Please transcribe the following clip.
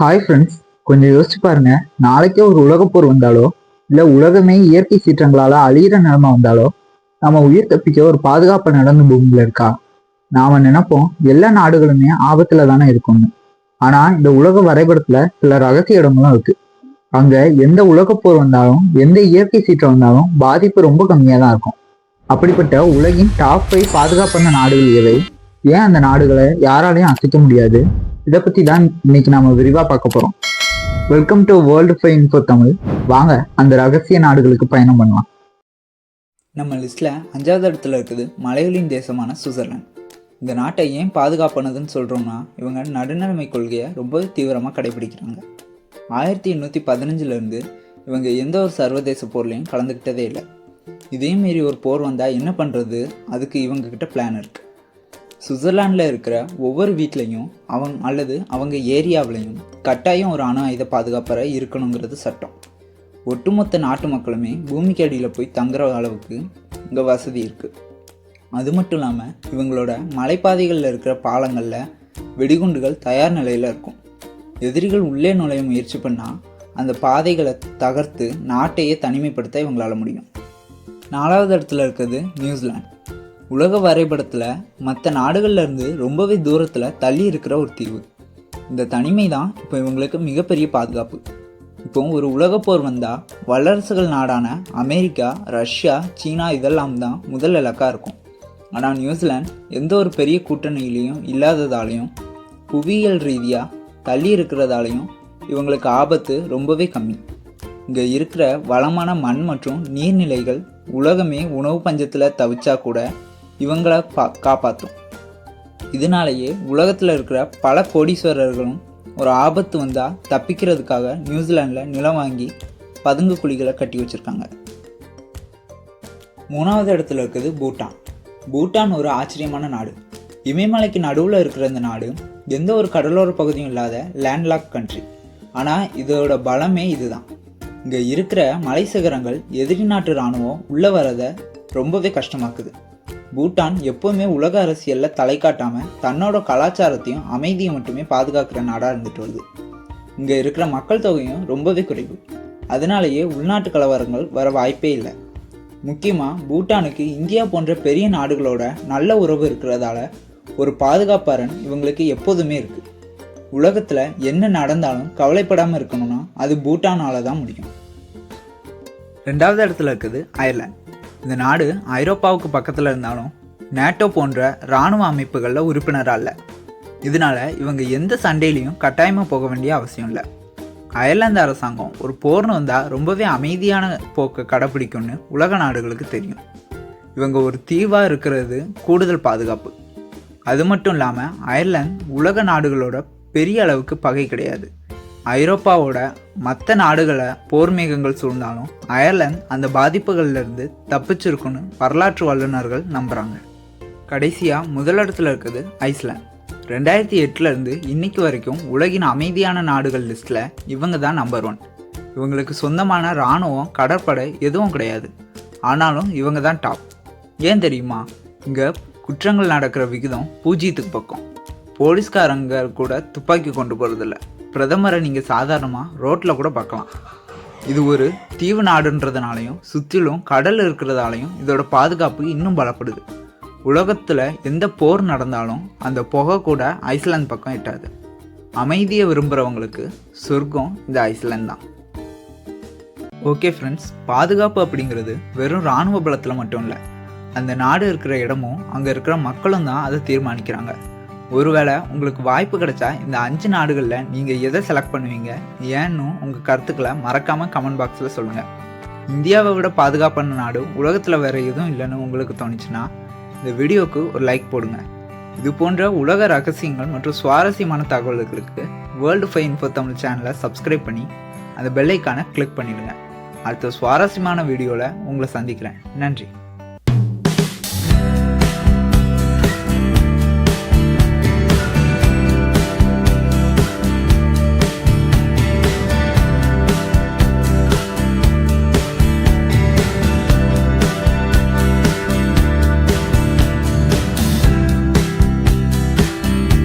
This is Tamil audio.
ஹாய் ஃப்ரெண்ட்ஸ் கொஞ்சம் யோசிச்சு பாருங்க. நாளைக்கே ஒரு உலகப்போர் வந்தாலோ இல்லை உலகமே இயற்கை சீற்றங்களால் அழியிற நிலைமை வந்தாலோ நம்ம உயிர் தப்பிக்க ஒரு பாதுகாப்பு நடந்த பூமியில் இருக்கா? நாம் நினைப்போம் எல்லா நாடுகளுமே ஆபத்தில் தானே இருக்கும்னு. ஆனால் இந்த உலக வரைபடத்தில் சில ரகசிய இடங்களும் இருக்கு. அங்கே எந்த உலகப்போர் வந்தாலும் எந்த இயற்கை சீற்றம் வந்தாலும் பாதிப்பு ரொம்ப கம்மியாக தான் இருக்கும். அப்படிப்பட்ட உலகின் டாப் ஃபைவ் பாதுகாப்பான நாடுகள் எவை? ஏன் அந்த நாடுகளை யாராலையும் அசைக்க முடியாது? இதை பற்றி தான் இன்னைக்கு நாம விரிவாக பார்க்க போகிறோம் welcome to world fi info Tamil வாங்க அந்த ரகசிய நாடுகளுக்கு பயணம் பண்ணலாம். நம்ம லிஸ்ட்டில் அஞ்சாவது இடத்துல இருக்குது மலைகளின் தேசமான சுவிட்சர்லாந்து. இந்த நாட்டை ஏன் பாதுகாப்பானதுன்னு சொல்கிறோம்னா இவங்க நடுநிலைமை கொள்கையை ரொம்ப தீவிரமாக கடைபிடிக்கிறாங்க. ஆயிரத்தி எண்ணூற்றி பதினஞ்சுலேருந்து இவங்க எந்த ஒரு சர்வதேச போர்லையும் கலந்துக்கிட்டதே இல்லை. இதே மாரி ஒரு போர் வந்தால் என்ன பண்ணுறது அதுக்கு இவங்கக்கிட்ட பிளான் இருக்குது சுவிட்சர்லாண்டில் இருக்கிற ஒவ்வொரு வீட்லேயும் அவங்க அல்லது அவங்க ஏரியாவிலையும் கட்டாயம் ஒரு அணு ஆயுத பாதுகாப்பறை இருக்கணுங்கிறது சட்டம். ஒட்டுமொத்த நாட்டு மக்களுமே பூமிக்கு அடியில் போய் தங்குற அளவுக்கு இங்கே வசதி இருக்குது அது மட்டும் இல்லாமல் இவங்களோட மலைப்பாதைகளில் இருக்கிற பாலங்களில் வெடிகுண்டுகள் தயார் நிலையில் இருக்கும். எதிரிகள் உள்ளே நுழைய முயற்சி பண்ணால் அந்த பாதைகளை தகர்த்து நாட்டையே தனிமைப்படுத்த இவங்களால முடியும். நாலாவது இடத்துல இருக்கிறது நியூசிலாந்து. உலக வரைபடத்தில் மற்ற நாடுகள்லேருந்து ரொம்பவே தூரத்தில் தள்ளி இருக்கிற ஒரு தீவு. இந்த தனிமை தான் இப்போ இவங்களுக்கு மிகப்பெரிய பாதுகாப்பு. இப்போ ஒரு உலகப்போர் வந்தால் வல்லரசுகள் நாடான அமெரிக்கா ரஷ்யா சீனா இதெல்லாம் தான் முதல் இலக்காக இருக்கும். ஆனால் நியூசிலாந்து எந்த ஒரு பெரிய கூட்டணியிலையும் இல்லாததாலையும் புவியியல் ரீதியாக தள்ளி இருக்கிறதாலையும் இவங்களுக்கு ஆபத்து ரொம்பவே கம்மி. இங்கே இருக்கிற வளமான மண் மற்றும் நீர்நிலைகள் உலகமே உணவு பஞ்சத்தில் தவிச்சா கூட இவங்கள பா காப்பாற்றும் இதனாலேயே உலகத்தில் இருக்கிற பல கோடீஸ்வரர்களும் ஒரு ஆபத்து வந்தால் தப்பிக்கிறதுக்காக நியூசிலாண்டில் நிலம் வாங்கி பதுங்கு குழிகளை கட்டி வச்சுருக்காங்க. மூணாவது இடத்துல இருக்குது பூட்டான். பூட்டான் ஒரு ஆச்சரியமான நாடு. இமயமலைக்கு நடுவில் இருக்கிற இந்த நாடு எந்த ஒரு கடலோர பகுதியும் இல்லாத லேண்ட்லாக் கண்ட்ரி ஆனால் இதோட பலமே இதுதான். இங்கே இருக்கிற மலை சிகரங்கள் எதிரி நாட்டு இராணுவம் உள்ளே வரதை ரொம்பவே கஷ்டமாக்குது. பூட்டான் எப்போவுமே உலக அரசியலில் தலை காட்டாமல் தன்னோட கலாச்சாரத்தையும் அமைதியை மட்டுமே பாதுகாக்கிற நாடாக இருந்துட்டு வருது. இங்கே இருக்கிற மக்கள் தொகையும் ரொம்பவே குறைவு. அதனாலேயே உள்நாட்டு கலவரங்கள் வர வாய்ப்பே இல்லை. முக்கியமாக பூட்டானுக்கு இந்தியா போன்ற பெரிய நாடுகளோட நல்ல உறவு இருக்கிறதால ஒரு பாதுகாப்பாரன் இவங்களுக்கு எப்போதுமே இருக்குது உலகத்தில் என்ன நடந்தாலும் கவலைப்படாமல் இருக்கணும்னா அது பூட்டானால தான் முடியும். ரெண்டாவது இடத்துல இருக்குது அயர்லாந்து இந்த நாடு ஐரோப்பாவுக்கு பக்கத்தில் இருந்தாலும் நேட்டோ போன்ற இராணுவ அமைப்புகளில் உறுப்பினராக இல்லை. இதனால இவங்க எந்த சண்டையிலையும் கட்டாயமாக போக வேண்டிய அவசியம் இல்லை. அயர்லாந்து அரசாங்கம் ஒரு போர்னு வந்தால் ரொம்பவே அமைதியான போக்கை கடைப்பிடிக்கும்னு உலக நாடுகளுக்கு தெரியும். இவங்க ஒரு தீவாக இருக்கிறது கூடுதல் பாதுகாப்பு. அது மட்டும் இல்லாமல் அயர்லாந்து உலக நாடுகளோட பெரிய அளவுக்கு பகை கிடையாது. ஐரோப்பாவோட மற்ற நாடுகளை போர் மேகங்கள் சூழ்ந்தாலும் அயர்லாந்து அந்த பாதிப்புகள்லேருந்து தப்பிச்சிருக்குன்னு வரலாற்று வல்லுநர்கள் நம்புகிறாங்க கடைசியாக முதலிடத்தில் இருக்குது ஐஸ்லாந்து. ரெண்டாயிரத்தி எட்டுலேருந்து இன்னைக்கு வரைக்கும் உலகின் அமைதியான நாடுகள் லிஸ்ட்டில் இவங்க தான் நம்பர் ஒன் இவங்களுக்கு சொந்தமான இராணுவம் கடற்படை எதுவும் கிடையாது. ஆனாலும் இவங்க தான் டாப் ஏன் தெரியுமா? இங்கே குற்றங்கள் நடக்கிற விகிதம் பூஜ்ஜியத்துக்கு பக்கம். போலீஸ்காரங்க கூட துப்பாக்கி கொண்டு போகிறதில்ல பிரதமரை நீங்கள் சாதாரணமாக ரோட்டில் கூட பார்க்கலாம். இது ஒரு தீவு நாடுன்றதுனாலையும் சுற்றிலும் கடல் இருக்கிறதாலையும் இதோட பாதுகாப்பு இன்னும் பலப்படுது. உலகத்தில் எந்த போர் நடந்தாலும் அந்த புகை கூட ஐஸ்லாந்து பக்கம் எட்டாது. அமைதியை விரும்புகிறவங்களுக்கு சொர்க்கம் இந்த ஐஸ்லாந்து தான். ஓகே ஃப்ரெண்ட்ஸ் பாதுகாப்பு அப்படிங்கிறது வெறும் இராணுவ பலத்தில் மட்டும் இல்லை. அந்த நாடு இருக்கிற இடமும் அங்கே இருக்கிற மக்களும் தான் அதை தீர்மானிக்கிறாங்க. ஒருவேளை உங்களுக்கு வாய்ப்பு கிடைச்சா இந்த அஞ்சு நாடுகளில் நீங்கள் எதை செலக்ட் பண்ணுவீங்க? ஏன்னு உங்கள் கருத்துக்களை மறக்காமல் கமெண்ட் பாக்ஸில் சொல்லுங்கள் இந்தியாவை விட பாதுகாப்பான நாடு உலகத்தில் வேறு எதுவும் இல்லைன்னு உங்களுக்கு தோணுச்சுன்னா இந்த வீடியோவுக்கு ஒரு லைக் போடுங்க. இது போன்ற உலக ரகசியங்கள் மற்றும் சுவாரஸ்யமான தகவல்களுக்கு வேர்ல்டு ஃபை இன்ஃபோ தமிழ் சேனலை சப்ஸ்கிரைப் பண்ணி அந்த பெல்லைக்கான கிளிக் பண்ணிடுங்க. அடுத்த சுவாரஸ்யமான வீடியோவில் உங்களை சந்திக்கிறேன். நன்றி.